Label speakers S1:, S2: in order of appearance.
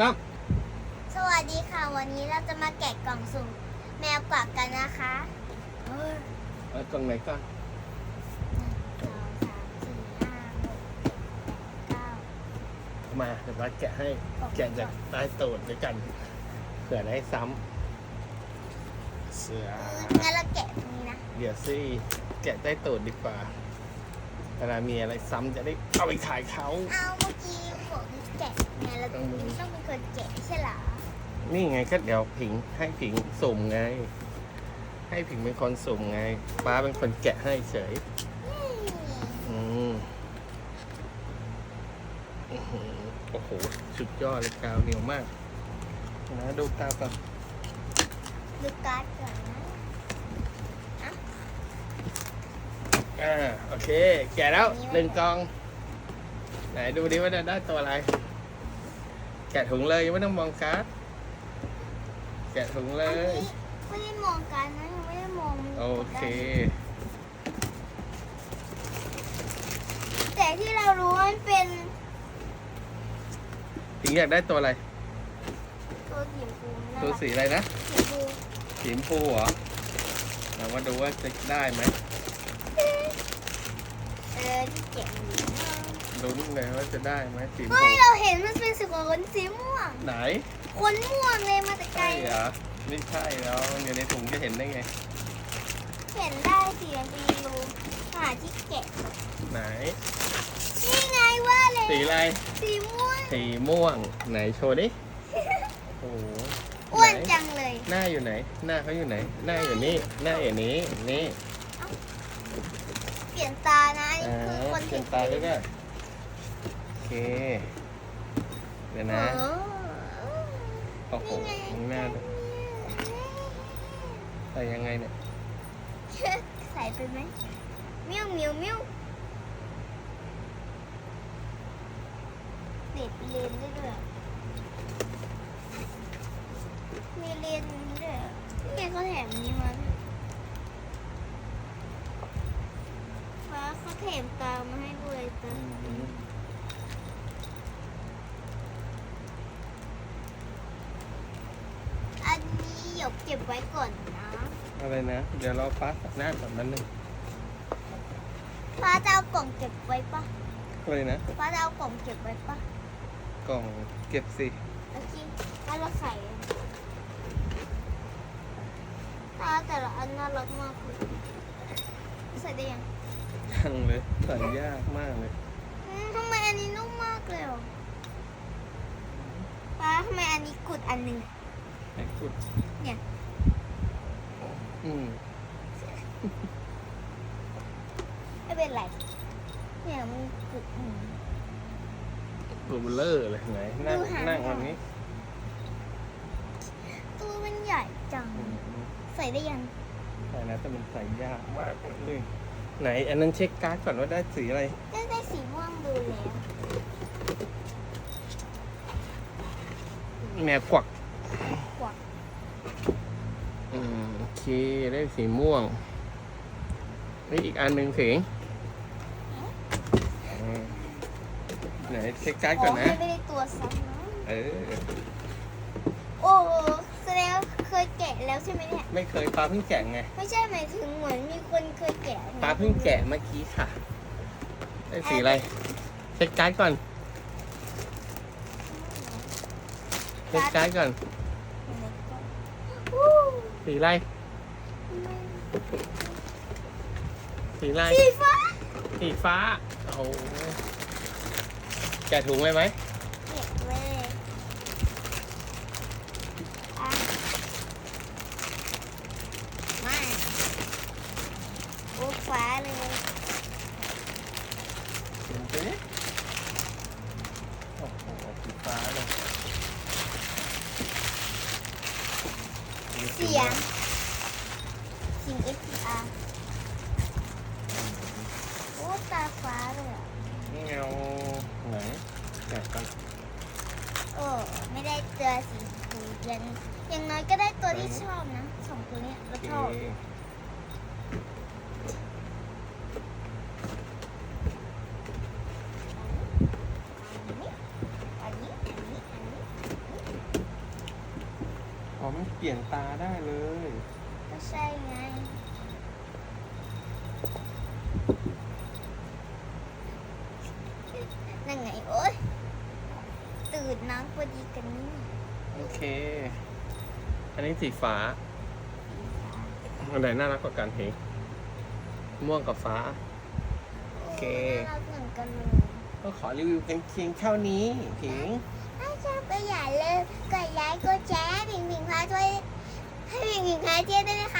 S1: ตั้ม
S2: สวัสดีค่ะ วันนี้เราจะมาแกะกล่องสุ่มแมวกวักกันนะคะเออ
S1: เอากล่องไหนก่อน
S2: หนึ่งสองสามสี่ห้าหกเจ็ดแปดเก้า
S1: มาเดี๋ยวมาแกะให้แกะจากใต้ตูดด้วยกันเผื่อได้ซ้ำเสือ
S2: งั้นเราแกะตรงนี้นะ
S1: เดี๋ยวสิแกะใต้ตูดดีกว่าเวลามีอะไรซ้ำจะได้เอาไปขายเขา
S2: เอาเมื่อกี้ผมแกะ ไงเรา
S1: ต้องมี
S2: ต้องเป็นคนแกะใช่เหรอ
S1: นี่ไงก็เดี๋ยวผิงให้ผิงสุ่มไง ให้ผิงเป็นคนสุ่มไง ป้าเป็นคนแกะให้เฉย
S2: นี่
S1: อืมอื้อหือโอ้โห สุดยอดเลยกาวเหนียวมาก นะดูกาวก่อน
S2: ดูการ์ดก่อนนะ
S1: อ่าโอเค แกะแล้วหนึ่งกล่อง ไหนดูดิว่าจะได้ตัวอะไร แกะถุงเลยยังไม่ต้องมองการ์ดแกะถุงเล
S2: อัน
S1: ย
S2: นี้ไม่ได้มองการ์ดนะยังไม่ได้มอง
S1: โอเค
S2: แต่ที่เรารู้ว่ามันเป็น
S1: ผิงอยากได้ตัวอะไร
S2: ตัวสีชมพูน่า
S1: ตัว
S2: รัก
S1: สีอะไรนะ
S2: สีชมพู
S1: สีชมพูเหรอเรามาดูว่าจะได้ไหม
S2: เออที่เก็บอยู่นะ
S1: ลุ้นเลยว่าจะได้ไหมสีชม
S2: เฮ้
S1: พู
S2: ยเราเห็นมันเป็นสีขนสีม่วง
S1: ไหน
S2: ขนม่วงเลยมาแต่ไกล
S1: ใช่เหรอไม่ใช่แล้วมันอยู่ในถุงจะเห็นได้ไง
S2: เห็นได้สีมันจะมีรูหาที่แกะ
S1: ไหน
S2: นี่ไงว่าเลย
S1: สีอะไร
S2: สีม่วง
S1: สีม่วง ไหนโชว์ดิโอ้โห
S2: อ้วน
S1: ไห
S2: จังเลย
S1: หน้าอยู่ไหน หน้าเขาอยู่ไหน หน้าอยู่นี่ หน้าอยู่นี้นี่
S2: เปลี่ยนตานะอัน
S1: อ่า
S2: นี่คือคน
S1: เป็นตาด้วยกันโอ เคเดี๋ยวนะ
S2: โอ้
S1: โอ้โห
S2: นี่ไง
S1: หน้าด้วยใส่ยังไงเนี่ย
S2: ใส่ไปไหมมิ้วมิ้วมิ้วเด็ดเลนได้ด้วยมีเลนด้วยนี่ไงเขาแถมนี้มาด้วยฟ้าเขาแถมตามาให้ด้วยตาอันนี้หยก เก็บไว้ก่อนนะ
S1: อะไรนะ เดี๋ยวรอฟ้าตัดหน้าก่อนมันหนึ่ง
S2: ฟ้าจะเอากล่องเก็บไว้ปะ
S1: อะไรนะ
S2: ฟ้าจะเอากล่องเก็บไว้ปะ
S1: กล่องเก็บสิ
S2: โอเคถ้าเราใส่ตาแต่ละอันน่ารักมากเลยใส่ได้ยัง
S1: ยังเลยใส่ยากมากเลย
S2: อืมทำไมอันนี้นุ่มมากเลยอะฟ้าทำไมอันนี้กุดอันหนึ่ง
S1: ไอ้กุด
S2: เนี่ย
S1: อืม
S2: ไม่เป็นไร เนี่ยมันกุดอืม
S1: ตัวเบลอเลยไหนนั่ง
S2: ดูหาง
S1: นั่ง
S2: ก่อ
S1: วันนนี้
S2: ตัวมันใหญ่จัง
S1: อืม
S2: ใส่ได้ยัง
S1: ใช่นะแต่มันใส่ยากมากเลยไหน อันนั้นเช็คการ์ดก่อนว่าได้สีอะไร
S2: ได้ได้สีม่วงดูแล้ว
S1: แมวกวัก
S2: กวัก
S1: อืม โอเคได้สีม่วงนี่อีกอันหนึ่งสิงอืมไหนเช็คการ์ด
S2: ข
S1: ก่
S2: อ
S1: อน
S2: ให้
S1: นะ
S2: ไม่ได้ตัวซ้ำนะ
S1: เออ
S2: โอ้แสดงว่าเคยแกะแล้วใช่ไหมเนี่ย
S1: ไม่เคยปลาเพิ่งแกะไง
S2: ไม่ใช่หมายถึงเหมือนมีคนเคยแกะ
S1: ปลาเพิ่งแกะเมื่อกี้ค่ะ ได้สีอะไร เช็คการ์ดก่อน เช็คการ์ดก่อน
S2: อู้
S1: สีอะไร สีอะไร
S2: สีฟ้า
S1: สีฟ้า โอ้โหแกะถุงเลยไหม
S2: เก็บไว้เลยอะมาโอ้ฟ้าเลย
S1: ดูไปดิโอ้โหสีฟ้าเลย
S2: เสียงเสียง SPR โอ้ตาฟ้าเลยอะ
S1: เงาไหนแกะกัน
S2: โอ้ไม่ได้ตัวสีชมพูยังอย่างน้อยก็ได้ตัวที่ชอบนะสองตัวเนี้ยเรา
S1: โอเค
S2: ชอบอันนี้อันนี้ อันนี้ อันนี้
S1: อ๋อ มันเปลี่ยนตาได้เลย
S2: ก็ใช่ไงนั่นไงโอ๊ยตื่นน้ำพอดีกันนี่
S1: โอเค อันนี้สีฟ้าอันไหนน่ารักกว่ากันเหงม่วงกับฟ้า โอเค
S2: น่ารักเหมือนกันเลย
S1: ก็ขอรีวิวเพียงเพียงเท่านี้เหง
S2: ถ้าชอบก็อย่าลืมกดไลค์กดแชร์ ให้ผิงผิงหญิงผิงพาเที่ยวด้ไหมคะ